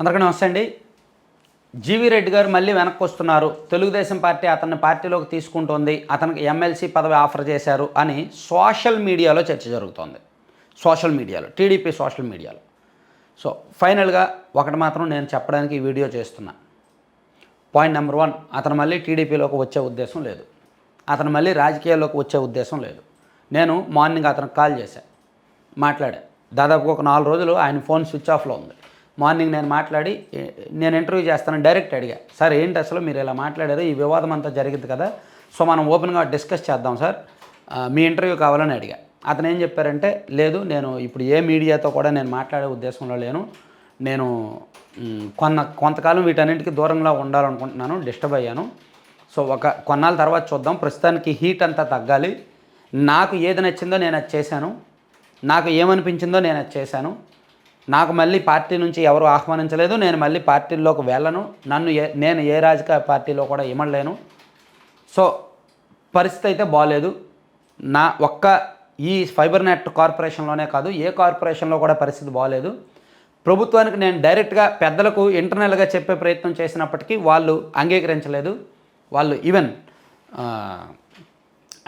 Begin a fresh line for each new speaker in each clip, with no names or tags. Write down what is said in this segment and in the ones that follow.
అందరికీ నమస్తే అండి. జీవీ రెడ్డి గారు మళ్ళీ వెనక్కి వస్తున్నారు. తెలుగుదేశం పార్టీ అతన్ని పార్టీలోకి తీసుకుంటోంది. అతనికి ఎమ్మెల్సీ పదవి ఆఫర్ చేశారు అని సోషల్ మీడియాలో చర్చ జరుగుతోంది. సోషల్ మీడియాలో టీడీపీ సోషల్ మీడియాలో. సో ఫైనల్గా ఒకటి మాత్రం నేను చెప్పడానికి ఈ వీడియో చేస్తున్నా. పాయింట్ నెంబర్ వన్ అతను మళ్ళీ టీడీపీలోకి వచ్చే ఉద్దేశం లేదు. అతను మళ్ళీ రాజకీయాల్లోకి వచ్చే ఉద్దేశం లేదు. నేను మార్నింగ్ అతనికి కాల్ చేశాను మాట్లాడా. దాదాపు ఒక నాలుగు రోజులు ఆయన ఫోన్ స్విచ్ ఆఫ్లో ఉంది. మార్నింగ్ నేను మాట్లాడి నేను ఇంటర్వ్యూ చేస్తాను డైరెక్ట్ అడిగా. సార్ ఏంటి అసలు మీరు ఇలా మాట్లాడారు ఈ వివాదం అంతా జరిగింది కదా. సో మనం ఓపెన్గా డిస్కస్ చేద్దాం సార్. మీ ఇంటర్వ్యూ కావాలని అడిగా. అతను ఏం చెప్పారంటే లేదు నేను ఇప్పుడు ఏ మీడియాతో కూడా నేను మాట్లాడే ఉద్దేశంలో లేను. నేను కొన్న కొంతకాలం వీటన్నింటికి దూరంగా ఉండాలనుకుంటున్నాను డిస్టర్బ్ అయ్యాను. సో ఒక కొన్నాళ్ళ తర్వాత చూద్దాం. ప్రస్తుతానికి హీట్ అంతా తగ్గాలి. నాకు ఏది నచ్చిందో నేను అది చేశాను. నాకు ఏమనిపించిందో నేను అది చేశాను. నాకు మళ్ళీ పార్టీ నుంచి ఎవరు ఆహ్వానించలేదు. నేను మళ్ళీ పార్టీల్లోకి వెళ్ళను. నన్ను ఏ నేను ఏ రాజకీయ పార్టీలో కూడా ఇమ్మడలేను సో పరిస్థితి అయితే బాగాలేదు నా ఒక్క ఈ ఫైబర్ నెట్ కార్పొరేషన్లోనే కాదు ఏ కార్పొరేషన్లో కూడా పరిస్థితి బాగాలేదు ప్రభుత్వానికి నేను డైరెక్ట్గా పెద్దలకు ఇంటర్నల్గా చెప్పే ప్రయత్నం చేసినప్పటికీ వాళ్ళు అంగీకరించలేదు. వాళ్ళు ఈవెన్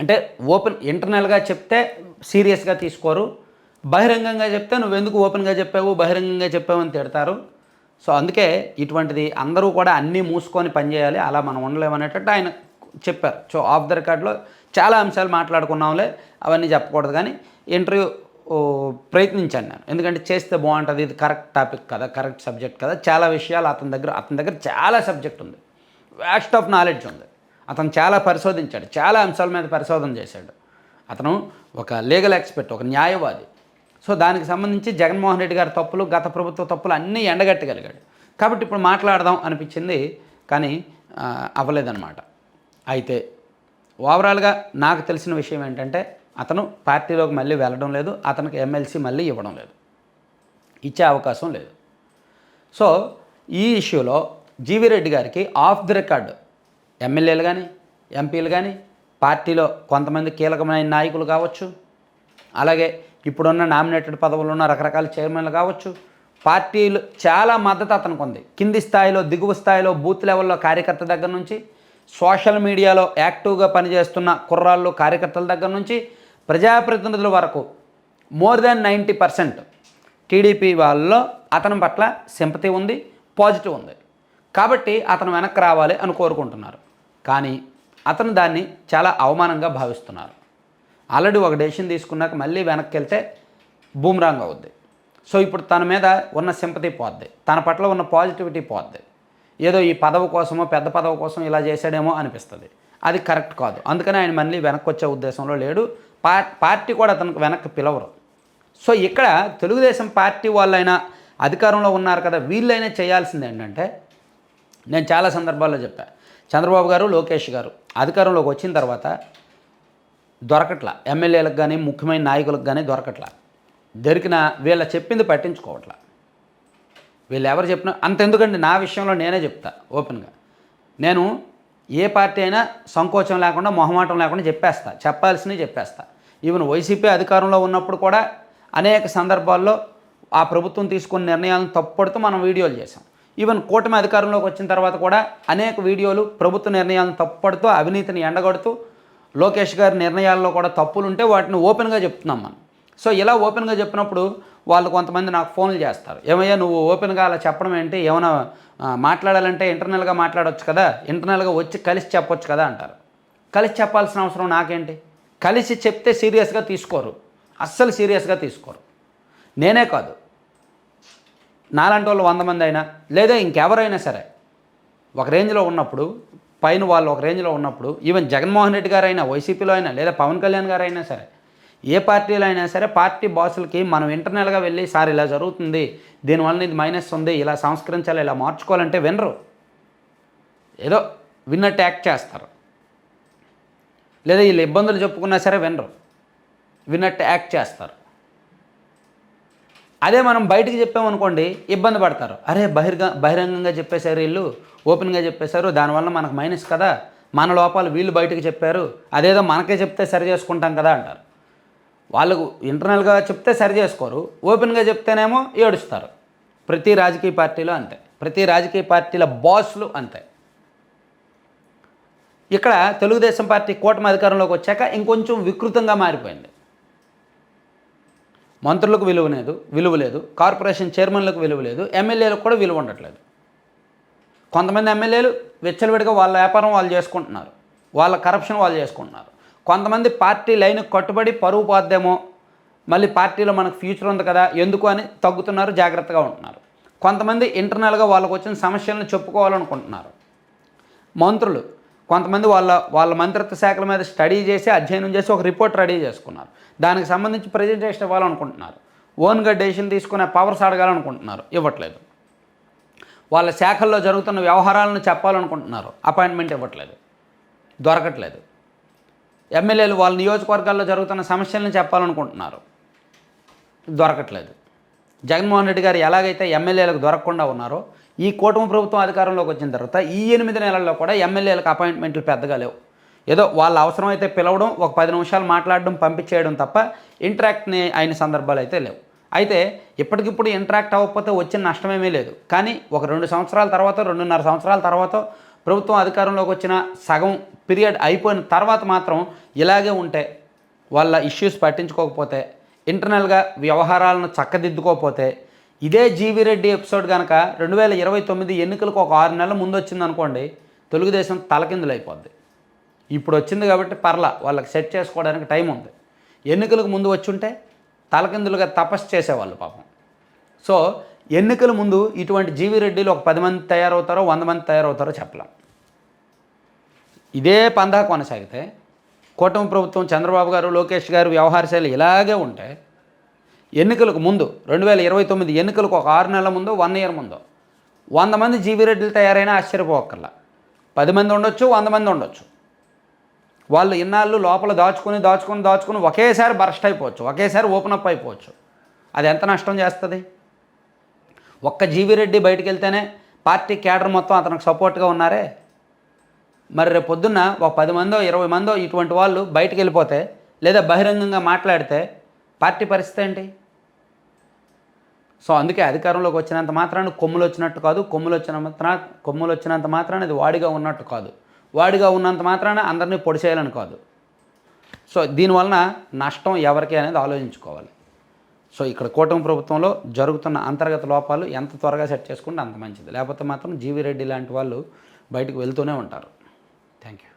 అంటే ఓపెన్ ఇంటర్నల్గా చెప్తే సీరియస్గా తీసుకోరు. బహిరంగంగా చెప్తే నువ్వెందుకు ఓపెన్గా చెప్పావు బహిరంగంగా చెప్పావు అని తిడతారు. సో అందుకే ఇటువంటిది అందరూ కూడా అన్నీ మూసుకొని పనిచేయాలి అలా మనం ఉండలేమనేటట్టు ఆయన చెప్పారు. సో ఆఫ్ ద రికార్డ్లో చాలా అంశాలు మాట్లాడుకున్నాంలే అవన్నీ చెప్పకూడదు. కానీ ఇంటర్వ్యూ ప్రయత్నించాను నేను. ఎందుకంటే చేస్తే బాగుంటుంది ఇది కరెక్ట్ టాపిక్ కదా కరెక్ట్ సబ్జెక్ట్ కదా. చాలా విషయాలు అతని దగ్గర అతని దగ్గర చాలా సబ్జెక్ట్ ఉంది. వ్యాస్ట్ ఆఫ్ నాలెడ్జ్ ఉంది. అతను చాలా పరిశోధించాడు చాలా అంశాల మీద పరిశోధన చేశాడు. అతను ఒక లీగల్ ఎక్స్పర్ట్ ఒక న్యాయవాది. సో దానికి సంబంధించి జగన్మోహన్ రెడ్డి గారి తప్పులు గత ప్రభుత్వ తప్పులు అన్నీ ఎండగట్టగలిగాడు. కాబట్టి ఇప్పుడు మాట్లాడదాం అనిపించింది కానీ అవ్వలేదన్నమాట. అయితే ఓవరాల్గా నాకు తెలిసిన విషయం ఏంటంటే అతను పార్టీలోకి మళ్ళీ వెళ్ళడం లేదు అతనికి ఎమ్మెల్సీ మళ్ళీ ఇవ్వడం లేదు. ఇచ్చే అవకాశం లేదు. సో ఈ ఇష్యూలో జీవీ రెడ్డి గారికి ఆఫ్ ది రికార్డ్ ఎమ్మెల్యేలు కానీ ఎంపీలు కానీ పార్టీలో కొంతమంది కీలకమైన నాయకులు కావచ్చు అలాగే ఇప్పుడున్న నామినేటెడ్ పదవులు ఉన్న రకరకాల చైర్మన్లు కావచ్చు పార్టీలు చాలా మద్దతు అతనికి ఉంది కింది స్థాయిలో దిగువ స్థాయిలో బూత్ లెవెల్లో కార్యకర్త దగ్గర నుంచి సోషల్ మీడియాలో యాక్టివ్గా పనిచేస్తున్న కుర్రాళ్ళు కార్యకర్తల దగ్గర నుంచి ప్రజాప్రతినిధుల వరకు more than ninety percent TDP వాళ్ళలో అతని పట్ల సింపతి ఉంది పాజిటివ్ ఉంది. కాబట్టి అతను వెనక్కి రావాలి అని కోరుకుంటున్నారు. కానీ అతను దాన్ని చాలా అవమానంగా భావిస్తున్నారు. ఆల్రెడీ ఒక డెసిషన్ తీసుకున్నాక మళ్ళీ వెనక్కి వెళ్తే బూమ్రాంగ్ అవుద్ది. సో ఇప్పుడు తన మీద ఉన్న సింపతి పోద్ది. తన పట్ల ఉన్న పాజిటివిటీ పోద్ది. ఏదో ఈ పదవి కోసమో పెద్ద పదవి కోసం ఇలా చేశాడేమో అనిపిస్తుంది. అది కరెక్ట్ కాదు. అందుకని ఆయన మళ్ళీ వెనక్కి వచ్చే ఉద్దేశంలో లేడు. పా పార్టీ కూడా అతనికి వెనక్కి పిలవరు. సో ఇక్కడ తెలుగుదేశం పార్టీ వాళ్ళైనా అధికారంలో ఉన్నారు కదా వీళ్ళైనా చేయాల్సింది ఏంటంటే నేను చాలా సందర్భాల్లో చెప్పాను చంద్రబాబు గారు లోకేష్ గారు అధికారంలోకి వచ్చిన తర్వాత దొరకట్ల. ఎమ్మెల్యేలకు కానీ ముఖ్యమైన నాయకులకు కానీ దొరకట్ల. దొరికిన వీళ్ళ చెప్పింది పట్టించుకోవట్ల. వీళ్ళు ఎవరు చెప్పినా అంతెందుకండి నా విషయంలో నేనే చెప్తా ఓపెన్గా. నేను ఏ పార్టీ అయినా సంకోచం లేకుండా మొహమాటం లేకుండా చెప్పేస్తా. చెప్పాల్సినవి చెప్పేస్తా. ఈవెన్ వైసీపీ అధికారంలో ఉన్నప్పుడు కూడా అనేక సందర్భాల్లో ఆ ప్రభుత్వం తీసుకున్న నిర్ణయాలను తప్పుపడుతూ మనం వీడియోలు చేసాం ఈవెన్ కూటమి అధికారంలోకి వచ్చిన తర్వాత కూడా అనేక వీడియోలు ప్రభుత్వ నిర్ణయాలను తప్పుపడుతూ అవినీతిని ఎండగడుతూ లోకేష్ గారి నిర్ణయాల్లో కూడా తప్పులు ఉంటే వాటిని ఓపెన్గా చెప్తున్నాం మనం. సో ఇలా ఓపెన్గా చెప్పినప్పుడు వాళ్ళు కొంతమంది నాకు ఫోన్లు చేస్తారు. ఏమయ్యా నువ్వు ఓపెన్గా అలా చెప్పడం ఏంటి? ఏమైనా మాట్లాడాలంటే ఇంటర్నల్గా మాట్లాడవచ్చు కదా? ఇంటర్నల్గా వచ్చి కలిసి చెప్పొచ్చు కదా అంటారు. కలిసి చెప్పాల్సిన అవసరం నాకేంటి? కలిసి చెప్తే సీరియస్గా తీసుకోరు. అస్సలు సీరియస్గా తీసుకోరు. నేనే కాదు. నాలాంటి వాళ్ళు వంద మంది అయినా లేదా ఇంకెవరైనా సరే ఒక రేంజ్లో ఉన్నప్పుడు పైన వాళ్ళు ఒక రేంజ్లో ఉన్నప్పుడు ఈవెన్ జగన్మోహన్ రెడ్డి గారు అయినా వైసీపీలో అయినా లేదా పవన్ కళ్యాణ్ గారు అయినా సరే ఏ పార్టీలో అయినా సరే పార్టీ బాసులకి మనం ఇంటర్నల్గా వెళ్ళి సార్ ఇలా జరుగుతుంది దీనివల్ల ఇది మైనస్ ఉంది ఇలా సంస్కరించాలి ఇలా మార్చుకోవాలంటే వినరు. ఏదో విన్నట్టు యాక్ట్ చేస్తారు. లేదా వీళ్ళు ఇబ్బందులు చెప్పుకున్నా సరే వినరు. విన్నట్టు యాక్ట్ చేస్తారు. అదే మనం బయటికి చెప్పామనుకోండి ఇబ్బంది పడతారు. అరే బహిర్గ బహిరంగంగా చెప్పేశారు వీళ్ళు ఓపెన్గా చెప్పేశారు దానివల్ల మనకు మైనస్ కదా. మన లోపాలు వీళ్ళు బయటకు చెప్పారు అదేదో మనకే చెప్తే సరి చేసుకుంటాం కదా అంటారు. వాళ్ళకు ఇంటర్నల్గా చెప్తే సరి చేసుకోరు ఓపెన్గా చెప్తేనేమో ఏడుస్తారు. ప్రతి రాజకీయ పార్టీలో అంతే. ప్రతి రాజకీయ పార్టీల బాస్లు అంతే. ఇక్కడ తెలుగుదేశం పార్టీ కూటమి అధికారంలోకి వచ్చాక ఇంకొంచెం వికృతంగా మారిపోయింది. మంత్రులకు విలువ లేదు విలువ లేదు. కార్పొరేషన్ చైర్మన్లకు విలువ లేదు. ఎమ్మెల్యేలకు కూడా విలువ ఉండట్లేదు. కొంతమంది ఎమ్మెల్యేలు విచ్చలవిడిగా వాళ్ళ వ్యాపారం వాళ్ళు చేసుకుంటున్నారు. వాళ్ళ కరప్షన్ వాళ్ళు చేసుకుంటున్నారు. కొంతమంది పార్టీ లైన్కి కట్టుబడి పరువు పోద్దేమో. మళ్ళీ పార్టీలో మనకు ఫ్యూచర్ ఉంది కదా ఎందుకు అని తగ్గుతున్నారు జాగ్రత్తగా ఉంటున్నారు. కొంతమంది ఇంటర్నల్గా వాళ్ళకు వచ్చిన సమస్యలను చెప్పుకోవాలనుకుంటున్నారు. మంత్రులు కొంతమంది వాళ్ళ వాళ్ళ మంత్రిత్వ శాఖల మీద స్టడీ చేసి అధ్యయనం చేసి ఒక రిపోర్ట్ రెడీ చేసుకున్నారు. దానికి సంబంధించి ప్రజెంటేషన్ ఇవ్వాలనుకుంటున్నారు. ఓన్గా డెసిషన్ తీసుకునే పవర్స్ అడగాలనుకుంటున్నారు. ఇవ్వట్లేదు. వాళ్ళ శాఖల్లో జరుగుతున్న వ్యవహారాలను చెప్పాలనుకుంటున్నారు. అపాయింట్మెంట్ ఇవ్వట్లేదు. దొరకట్లేదు. ఎమ్మెల్యేలు వాళ్ళ నియోజకవర్గాల్లో జరుగుతున్న సమస్యలను చెప్పాలనుకుంటున్నారు. దొరకట్లేదు. జగన్మోహన్ రెడ్డి గారు ఎలాగైతే ఎమ్మెల్యేలకు దొరకకుండా ఉన్నారో ఈ కూటమి ప్రభుత్వం అధికారంలోకి వచ్చిన తర్వాత ఈ ఎనిమిది నెలల్లో కూడా ఎమ్మెల్యేలకు అపాయింట్మెంట్లు పెద్దగా లేవు. ఏదో వాళ్ళ అవసరమైతే పిలవడం ఒక పది నిమిషాలు మాట్లాడడం పంపించేయడం తప్ప ఇంటరాక్ట్ని అయిన సందర్భాలు అయితే లేవు. అయితే ఇప్పటికిప్పుడు ఇంటరాక్ట్ అవ్వకపోతే వచ్చిన నష్టమేమీ లేదు. కానీ ఒక రెండు సంవత్సరాల తర్వాత రెండున్నర సంవత్సరాల తర్వాత ప్రభుత్వం అధికారంలోకి వచ్చిన సగం పీరియడ్ అయిపోయిన తర్వాత మాత్రం ఇలాగే ఉంటే వాళ్ళ ఇష్యూస్ పట్టించుకోకపోతే ఇంటర్నల్గా వ్యవహారాలను చక్కదిద్దుకోకపోతే ఇదే జీవి రెడ్డి ఎపిసోడ్ కనుక రెండు వేల ఇరవై తొమ్మిది ఎన్నికలకు ఒక ఆరు నెలల ముందు వచ్చింది అనుకోండి తెలుగుదేశం తలకిందులు అయిపోద్ది. ఇప్పుడు వచ్చింది కాబట్టి పర్ల వాళ్ళకి సెట్ చేసుకోవడానికి టైం ఉంది. ఎన్నికలకు ముందు వచ్చుంటే తలకిందులుగా తపస్సు చేసేవాళ్ళు పాపం. సో ఎన్నికల ముందు ఇటువంటి జీవి రెడ్డిలు ఒక పది మంది తయారవుతారో వంద మంది తయారవుతారో చెప్పలేం. ఇదే పందా కొనసాగితే కూటమి ప్రభుత్వం చంద్రబాబు గారు లోకేష్ గారు వ్యవహారశైలి ఇలాగే ఉంటే ఎన్నికలకు ముందు రెండు వేల ఇరవై తొమ్మిది ఎన్నికలకు ఒక ఆరు నెలల ముందు వన్ ఇయర్ ముందు. వంద మంది జీవీ రెడ్డిలు తయారైనా ఆశ్చర్యపోకర్లా. పది మంది ఉండొచ్చు వంద మంది ఉండొచ్చు. వాళ్ళు ఇన్నాళ్ళు లోపల దాచుకొని దాచుకొని దాచుకొని ఒకేసారి బర్స్ట్ అయిపోవచ్చు ఒకేసారి ఓపెన్ అప్ అయిపోవచ్చు. అది ఎంత నష్టం చేస్తుంది? ఒక్క జీవీ రెడ్డి బయటికి వెళ్తేనే పార్టీ క్యాడర్ మొత్తం అతనికి సపోర్ట్గా ఉన్నారే? మరి రేపు పొద్దున్న ఒక పది మందో ఇరవై మందో ఇటువంటి వాళ్ళు బయటకు వెళ్ళిపోతే లేదా బహిరంగంగా మాట్లాడితే పార్టీ పరిస్థితి ఏంటి? సో అందుకే అధికారంలోకి వచ్చినంత మాత్రాన కొమ్ములు వచ్చినట్టు కాదు కొమ్ములు వచ్చిన మాత్రాన కొమ్ములు వచ్చినంత మాత్రాన ఇది వాడిగా ఉన్నట్టు కాదు. వాడిగా ఉన్నంత మాత్రాన అందరినీ పొడిచేయాలని కాదు. సో దీనివలన నష్టం ఎవరికి అనేది ఆలోచించుకోవాలి. సో ఇక్కడ కూటమి ప్రభుత్వంలో జరుగుతున్న అంతర్గత లోపాలు ఎంత త్వరగా సెట్ చేసుకుంటే అంత మంచిది. లేకపోతే మాత్రం జీవీ రెడ్డి లాంటి వాళ్ళు బయటకు వెళ్తూనే ఉంటారు. Thank you